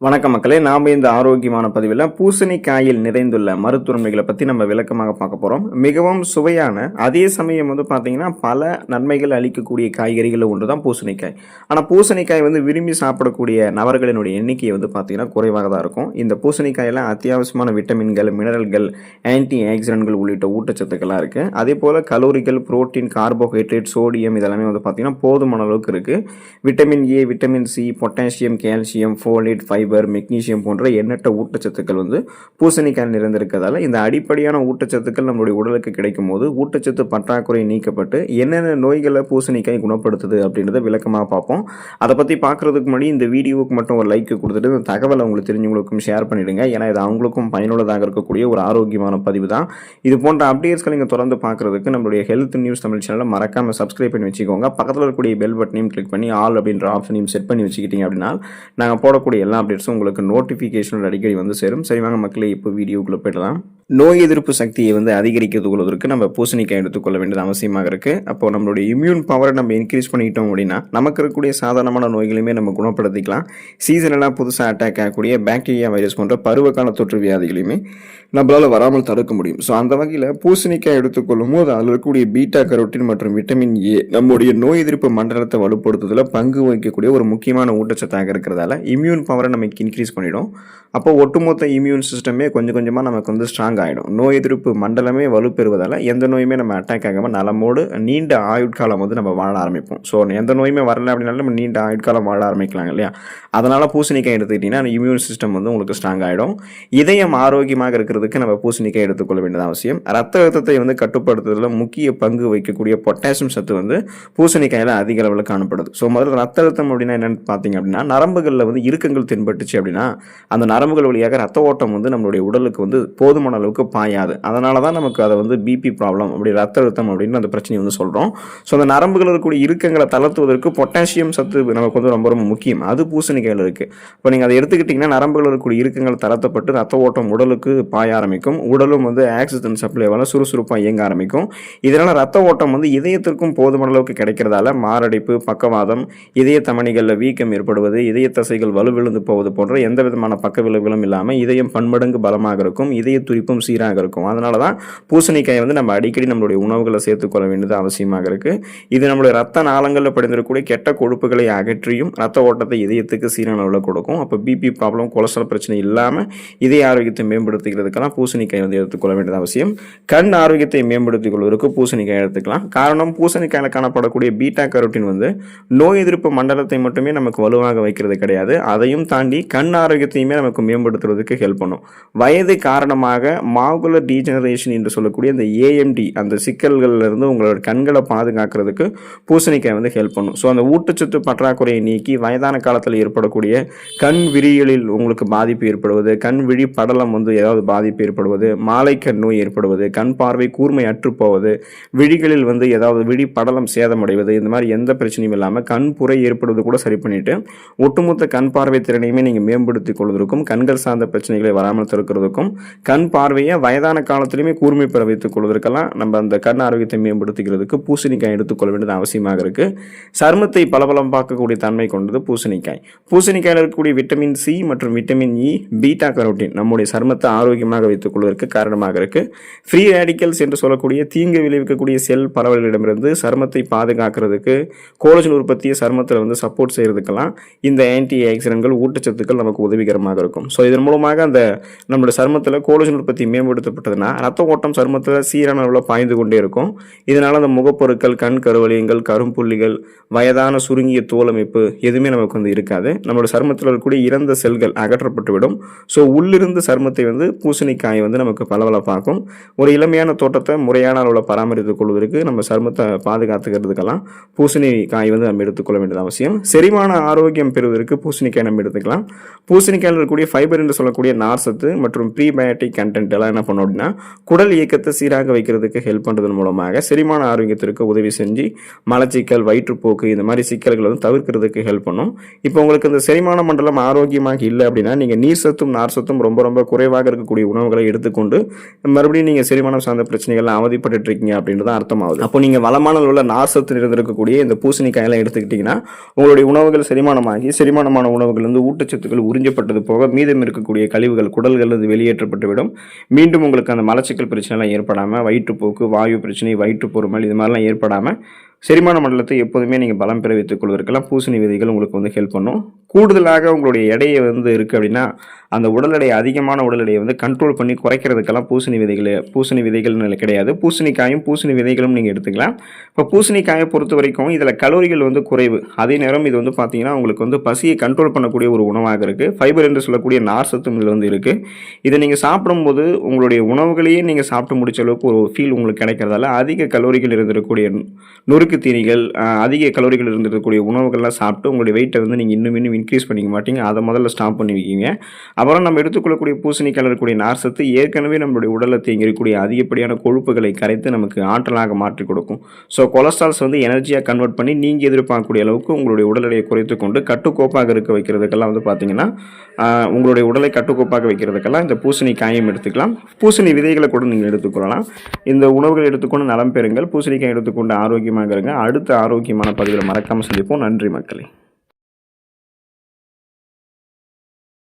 வணக்க மக்களே நாம் இந்த ஆரோக்கியமான பதிவில் பூசணிக்காயில் நிறைந்துள்ள மருத்துவன்மைகளை பற்றி நம்ம விளக்கமாக பார்க்க போகிறோம் மிகவும் சுவையான அதே சமயம் வந்து பார்த்திங்கன்னா பல நன்மைகள் அளிக்கக்கூடிய காய்கறிகளில் ஒன்று தான் பூசணிக்காய். ஆனால் பூசணிக்காய் வந்து விரும்பி சாப்பிடக்கூடிய நபர்களினுடைய எண்ணிக்கை வந்து பார்த்தீங்கன்னா குறைவாக தான் இருக்கும். இந்த பூசணிக்காயில் அத்தியாவசியமான விட்டமின்கள் மினரல்கள் ஆன்டி ஆக்சிடென்ட்கள் உள்ளிட்ட ஊட்டச்சத்துக்கள்லாம் இருக்குது அதே போல் கலோரிகள் புரோட்டீன் கார்போஹைட்ரேட் சோடியம் இதெல்லாமே வந்து பார்த்தீங்கன்னா போதுமான அளவுக்கு இருக்குது vitamin A vitamin C potassium calcium folate fibre magnesium போன்ற எண்ணற்ற ஊட்டச்சத்துக்கள் வந்து பூசணிக்காய் நிறைந்திருக்கிறதால இந்த அடிப்படையான ஊட்டச்சத்துக்கள் நம்மளுடைய உடலுக்கு கிடைக்கும் போது ஊட்டச்சத்து பற்றாக்குறை நீக்கப்பட்டு என்னென்ன நோய்களை பூசணிக்காய் குணப்படுத்துது அப்படின்றத விளக்கமாக பார்ப்போம். அதை பற்றி பார்க்குறதுக்கு முன்னாடி இந்த வீடியோவுக்கு மட்டும் ஒரு லைக் கொடுத்துட்டு இந்த தகவலை உங்களுக்கு தெரிஞ்சவங்களுக்கும் ஷேர் பண்ணிவிடுங்க ஏன்னா இது அவங்களுக்கும் பயனுள்ளதாக இருக்கக்கூடிய ஒரு ஆரோக்கியமான பதிவு தான். இது போன்ற அப்டேட்ஸ்களை நீங்கள் தொடர்ந்து பார்க்குறதுக்கு நம்மளுடைய ஹெல்த் நியூஸ் தமிழ் சேனலை மறக்காமல் சப்ஸ்கிரைப் பண்ணி வச்சுக்கோங்க. பக்கத்தில் இருக்கக்கூடிய பெல் பட்டனையும் கிளிக் பண்ணி ஆல் அப்படின்ற ஆப்ஷனையும் செட் பண்ணி வச்சுக்கிட்டீங்க அப்படின்னா நாங்கள் போடக்கூடிய எல்லா அப்டேட்ஸும் உங்களுக்கு நோட்டிஃபிகேஷன் அடிக்கடி வந்து சேரும். சரி வாங்க மக்களே இப்போ வீடியோக்குள்ளே போயிடலாம். நோய் எதிர்ப்பு சக்தியை வந்து அதிகரிக்கிறது கொள்வதற்கு நம்ம பூசணிக்காய் எடுத்துக்கொள்ள வேண்டியது அவசியமாக இருக்குது அப்போ நம்மளுடைய இம்யூன் பவரை நம்ம இன்க்ரீஸ் பண்ணிக்கிட்டோம் அப்படின்னா நமக்கு இருக்கக்கூடிய சாதாரணமான நோய்களையுமே நம்ம குணப்படுத்திக்கலாம். சீசனெல்லாம் புதுசாக அட்டாக் ஆகக்கூடிய பாக்டீரியா வைரஸ் போன்ற பருவகால தொற்று வியாதிகளையுமே நம்மளால் வராமல் தடுக்க முடியும். ஸோ அந்த வகையில் பூசணிக்காய் எடுத்துக்கொள்ளும் போது அதில் இருக்கக்கூடிய பீட்டா கரோட்டின் மற்றும் விட்டமின் ஏ நம்முடைய நோய் எதிர்ப்பு மண்டலத்தை வலுப்படுத்துவதில் பங்கு வகிக்கக்கூடிய ஒரு முக்கியமான ஊட்டச்சத்தாக இருக்கிறதால இம்யூன் பவரை நமக்கு இன்க்ரீஸ் பண்ணிடும். அப்போ ஒட்டுமொத்த இம்யூன் சிஸ்டமே கொஞ்சம் கொஞ்சமாக நமக்கு வந்து ஸ்ட்ராங் ஆகிடும் நோய் எதிர்ப்பு மண்டலமே வலுப்பெறுவதால் எந்த நோயுமே நம்ம அட்டாக் ஆகாமல் நலமோடு நீண்ட ஆயுட்காலம் வந்து நம்ம வாழ ஆரம்பிப்போம். ஸோ எந்த நோயுமே வரல அப்படின்னாலும் நம்ம நீண்ட ஆயுட்காலம் வாழ ஆரம்பிக்கலாம் இல்லையா? அதனால் பூசணிக்காய் எடுத்துக்கிட்டிங்கன்னா இம்யூன் சிஸ்டம் வந்து உங்களுக்கு ஸ்ட்ராங் ஆகிடும் இதயம் ஆரோக்கியமாக இருக்கிறதுக்கு நம்ம பூசணிக்காய் எடுத்துக்கொள்ள வேண்டியது அவசியம். ரத்த அழுத்தத்தை வந்து கட்டுப்படுத்துறதுல முக்கிய பங்கு வகிக்கக்கூடிய பொட்டாசியம் சத்து வந்து பூசணிக்காயில் அதிக அளவில் காணப்படுது. ஸோ முதல்ல ரத்த அழுத்தம் அப்படின்னா என்னென்னு பார்த்தீங்க அப்படின்னா நரம்புகளில் வந்து இறுக்கங்கள் தென்பட்டுச்சு அப்படின்னா அந்த நரம்புகள் வழியாக ரத்த ஓட்டம் வந்து நம்மளுடைய உடலுக்கு வந்து போதுமான அளவுக்கு பாயாது. அதனால தான் நமக்கு அதை வந்து பிபி ப்ராப்ளம் அப்படி ரத்த அழுத்தம் அப்படின்னு அந்த பிரச்சனையை வந்து சொல்கிறோம் ஸோ அந்த நரம்புகள் இருக்கக்கூடிய இறுக்கங்களை தளர்த்துவதற்கு பொட்டாசியம் சத்து நமக்கு வந்து ரொம்ப ரொம்ப முக்கியம். அது பூசணிக்காயில் இருக்குது இப்போ நீங்கள் அதை எடுத்துக்கிட்டிங்கன்னா நரம்புகள் இருக்கக்கூடிய இறுக்கங்கள் தளர்த்தப்பட்டு ரத்த ஓட்டம் உடலுக்கு பாய ஆரம்பிக்கும். உடலும் வந்து ஆக்சிஜன் சப்ளைவால் சுறுசுறுப்பாக இயங்க ஆரம்பிக்கும். இதனால் ரத்த ஓட்டம் வந்து இதயத்திற்கும் போதுமான அளவுக்கு கிடைக்கிறதால மாரடைப்பு பக்கவாதம் இதய தமணிகளில் வீக்கம் ஏற்படுவது இதய தசைகள் வலுவிழுந்து போவது போன்ற எந்த விதமான பக்க விளைவுகளும் இல்லாமல் இதயம் பன்மடங்கு பலமாக இருக்கும். இதய துடிப்பும் சீராக இருக்கும். அதனால தான் பூசணிக்காயை வந்து நம்ம அடிக்கடி நம்மளுடைய உணவுகளை சேர்த்துக்கொள்ள வேண்டியது அவசியமாக இருக்குது இது நம்மளுடைய ரத்த நாளங்களில் படிந்திருக்கக்கூடிய கெட்ட கொழுப்புகளை அகற்றியும் ரத்த ஓட்டத்தை இதயத்துக்கு சீரான அளவில் கொடுக்கும். அப்போ பிபி ப்ராப்ளம் கொலஸ்ட்ரால் பிரச்சனை இல்லாமல் இதய ஆரோக்கியத்தை மேம்படுத்திக்கிறதுக்கெல்லாம் பூசணிக்காய் வந்து எடுத்துக்கொள்ள வேண்டியது அவசியம். கண் ஆரோக்கியத்தை மேம்படுத்திக் கொள்வதற்கு பூசணிக்காய் எடுத்துக்கலாம். காரணம் பூசணிக்காயில் காணப்படக்கூடிய பீட்டா கரோட்டின் வந்து நோய் எதிர்ப்பு மண்டலத்தை மட்டுமே நமக்கு வலுவாக வைக்கிறது கிடையாது. அதையும் தாண்டி கண் ஆரோக்கியத்தையுமே நமக்கு மேம்படுத்துறதுக்கு ஹெல்ப் பண்ணும். வயது காரணமாக மாகுலர் டீஜெனரேஷன் என்று சொல்லக்கூடிய அந்த ஏஎம்டி அந்த சிக்கல்கள்ல இருந்து உங்களோட கண்களை பாதுகாக்கிறதுக்கு பூசணிக்காய் வந்து ஹெல்ப் பண்ணும். ஸோ அந்த ஊட்டச்சத்து பற்றாக்குறையை நீக்கி வயதான காலத்தில் ஏற்படக்கூடிய கண் விரிகளில் உங்களுக்கு பாதிப்பு ஏற்படுவது கண் விழி படலம் வந்து ஏதாவது பாதிப்பு ஏற்படுவது மாலை கண் நோய் ஏற்படுவது கண் பார்வை கூர்மை அற்று போவது விழிகளில் வந்து ஏதாவது விழி படலம் சேதமடைவது இந்த மாதிரி எந்த பிரச்சனையும் இல்லாமல் கண் புரை ஏற்படுவது கூட சரி பண்ணிவிட்டு ஒட்டுமொத்த கண் பார்வை திறனையுமே நீங்கள் மேம்படுத்திக் கொள்வதற்கும் கண்கள் சார்ந்த பிரச்சனைகளை வராமல் தடுக்கிறதுக்கும் கண் பார்வை பார்வையை வயதான காலத்திலுமே கூர்மை பெற வைத்துக் கொள்வதற்கெல்லாம் நம்ம அந்த கண் ஆரோக்கியத்தை மேம்படுத்துகிறதுக்கு பூசணிக்காய் எடுத்துக்கொள்ள வேண்டியது அவசியமாக இருக்கு. சருமத்தை பளபளம் பார்க்கக்கூடிய தன்மை கொண்டது பூசணிக்காய். பூசணிக்காயில் இருக்கக்கூடிய விட்டமின் சி மற்றும் விட்டமின் இ பீட்டா கரோட்டின் நம்முடைய சருமத்தை ஆரோக்கியமாக வைத்துக் கொள்வதற்கு காரணமாக இருக்கு. ஃப்ரீ ரேடிக்கல்ஸ் என்று சொல்லக்கூடிய தீங்கு விளைவிக்கக்கூடிய செல் பரவல்களிடமிருந்து சருமத்தை பாதுகாக்கிறதுக்கு கோலஜன் உற்பத்தியை சருமத்தில் வந்து சப்போர்ட் செய்கிறதுக்கெல்லாம் இந்த ஆன்டி ஆக்சிடென்ட்கள் ஊட்டச்சத்துக்கள் நமக்கு உதவிகரமாக இருக்கும். ஸோ இதன் மூலமாக அந்த நம்மளுடைய சருமத்தில் கோலஜன் உற்பத்தி மேம்படுத்தப்பட்டதுன்னா ரத்த ஓட்டம் சருமத்தில் சீரான அளவில் பாய்ந்து கொண்டே இருக்கும். இதனால் அந்த முகப்பொருட்கள் கண் கருவலியங்கள் கரும்புள்ளிகள் வயதான சுருங்கிய தோலமைப்பு எதுவுமே நமக்கு வந்து இருக்காது. நம்மளோட சருமத்தில் இருக்கக்கூடிய இறந்த செல்கள் அகற்றப்பட்டுவிடும் ஸோ உள்ளிருந்து சருமத்தை வந்து பூசணிக்காய் வந்து நமக்கு பளபளப்பாக்கும். ஒரு இளமையான தோட்டத்தை முறையான அளவில் பராமரித்துக் கொள்வதற்கு நம்ம சருமத்தை பாதுகாத்துக்கிறதுக்கெல்லாம் பூசணிக்காய் வந்து நம்ம எடுத்துக்கொள்ள வேண்டியது அவசியம். செரிமான ஆரோக்கியம் பெறுவதற்கு பூசணிக்காய் நம்ம எடுத்துக்கலாம். பூசணிக்காயில் இருக்கக்கூடிய ஃபைபர் என்று சொல்லக்கூடிய நார்சத்து மற்றும் ப்ரீபயோட்டிக் கண்டென்ட் எல்லாம் என்ன பண்ணும் அப்படின்னா குடல் இயக்கத்தை சீராக வைக்கிறதுக்கு ஹெல்ப் பண்ணுறதன் மூலமாக செரிமான ஆரோக்கியத்திற்கு உதவி செஞ்சு மலச்சிக்கல் வயிற்றுப்போக்கு இந்த மாதிரி சிக்கல்களை வந்து தவிர்க்கிறதுக்கு ஹெல்ப் பண்ணும். இப்போ உங்களுக்கு இந்த செரிமான மண்டலம் ஆரோக்கியமாக இல்லை அப்படின்னா நீங்கள் நீர் சத்தும் நார் சத்தும் ரொம்ப ரொம்ப குறைவாக இருக்கக்கூடிய உணவுகளை எடுத்துக்கொண்டு மறுபடியும் நீங்கள் செரிமானம் சார்ந்த பிரச்சனைகள்லாம் அவதிப்பட்டு இருக்கீங்க அப்படின்றது அர்த்தமாகுது. அப்போ நீங்கள் வளமான உள்ள நார் சத்து இருந்திருக்கக்கூடிய இந்த பூசணிக்காயெல்லாம் எடுத்துக்கிட்டிங்கன்னா உங்களுடைய உணவுகள் செரிமானமாகி செரிமானமான உணவுகள் வந்து ஊட்டச்சத்துக்கள் உறிஞ்சப்பட்டது போக மீதம் இருக்கக்கூடிய கழிவுகள் குடல்கள் அது வெளியேற்றப்பட்டுவிடும். மீண்டும் உங்களுக்கு அந்த மலச்சிக்கல் பிரச்சனைலாம் ஏற்படாமல் வயிற்றுப்போக்கு வாயு பிரச்சனை வயிற்றுப்பொருமல் இது மாதிரிலாம் ஏற்படாமல் செரிமான மண்டலத்தை எப்போதுமே நீங்கள் பலம் பெற வைத்துக் கொள்வதற்கெல்லாம் பூசணி விதைகள் உங்களுக்கு வந்து ஹெல்ப் பண்ணும். கூடுதலாக உங்களுடைய எடையை வந்து இருக்குது அப்படின்னா அந்த உடல் எடை அதிகமான உடல் எடையை வந்து கண்ட்ரோல் பண்ணி குறைக்கிறதுக்கெல்லாம் பூசணி விதைகள் பூசணி விதைகள்னு கிடையாது. பூசணிக்காயும் பூசணி விதைகளும் நீங்கள் எடுத்துக்கலாம். இப்போ பூசணிக்காயை பொறுத்த வரைக்கும் இதில் கலோரிகள் வந்து குறைவு. அதே நேரம் இது வந்து பார்த்தீங்கன்னா உங்களுக்கு வந்து பசியை கண்ட்ரோல் பண்ணக்கூடிய ஒரு உணவாக இருக்குது ஃபைபர் என்று சொல்லக்கூடிய நார் சத்தும் இதில் வந்து இருக்குது இதை நீங்கள் சாப்பிடும்போது உங்களுடைய உணவுகளையே நீங்கள் சாப்பிட்டு முடிச்ச அளவுக்கு ஒரு ஃபீல் உங்களுக்கு கிடைக்கிறதால அதிக கலோரிகள் இருந்திருக்கக்கூடிய நொறுக்கு தீனிகள் அதிக கலோரிகள் இருந்திருக்கக்கூடிய உணவுகள்லாம் சாப்பிட்டு உங்களுடைய வெயிட்டை வந்து நீங்கள் இன்னும் இன்னும் இன்க்ரீஸ் பண்ணிக்க மாட்டீங்க. அதை முதல்ல ஸ்டாப் பண்ணி வைக்கிங்க அப்புறம் நம்ம எடுத்துக்கொள்ளக்கூடிய பூசணிக்காயில் இருக்கக்கூடிய நார்சத்து ஏற்கனவே நம்மளுடைய உடலை தேங்கிருக்கக்கூடிய அதிகப்படியான கொழுப்புகளை கரைத்து நமக்கு ஆற்றலாக மாற்றி கொடுக்கும். ஸோ கொலஸ்ட்ரால்ஸ் வந்து எனர்ஜியாக கன்வெர்ட் பண்ணி நீங்கள் எதிர்பார்க்கக்கூடிய அளவுக்கு உங்களுடைய உடல் எடையை குறைத்து கொண்டு கட்டுக்கோப்பாக இருக்க வைக்கிறதுக்கெல்லாம் வந்து பார்த்தீங்கன்னா உங்களுடைய உடலை கட்டுக்கோப்பாக வைக்கிறதுக்கெல்லாம் இந்த பூசணி காயம் எடுத்துக்கலாம். பூசணி விதைகளை கூட நீங்கள் எடுத்துக்கொள்ளலாம். இந்த உணவுகள் எடுத்துக்கொண்டு நலம் பெறுங்கள். பூசணிக்காய் எடுத்துக்கொண்டு ஆரோக்கியமாக இருங்க அடுத்த ஆரோக்கியமான பதிவில் மறக்காமல் சந்திப்போம். நன்றி மக்களே.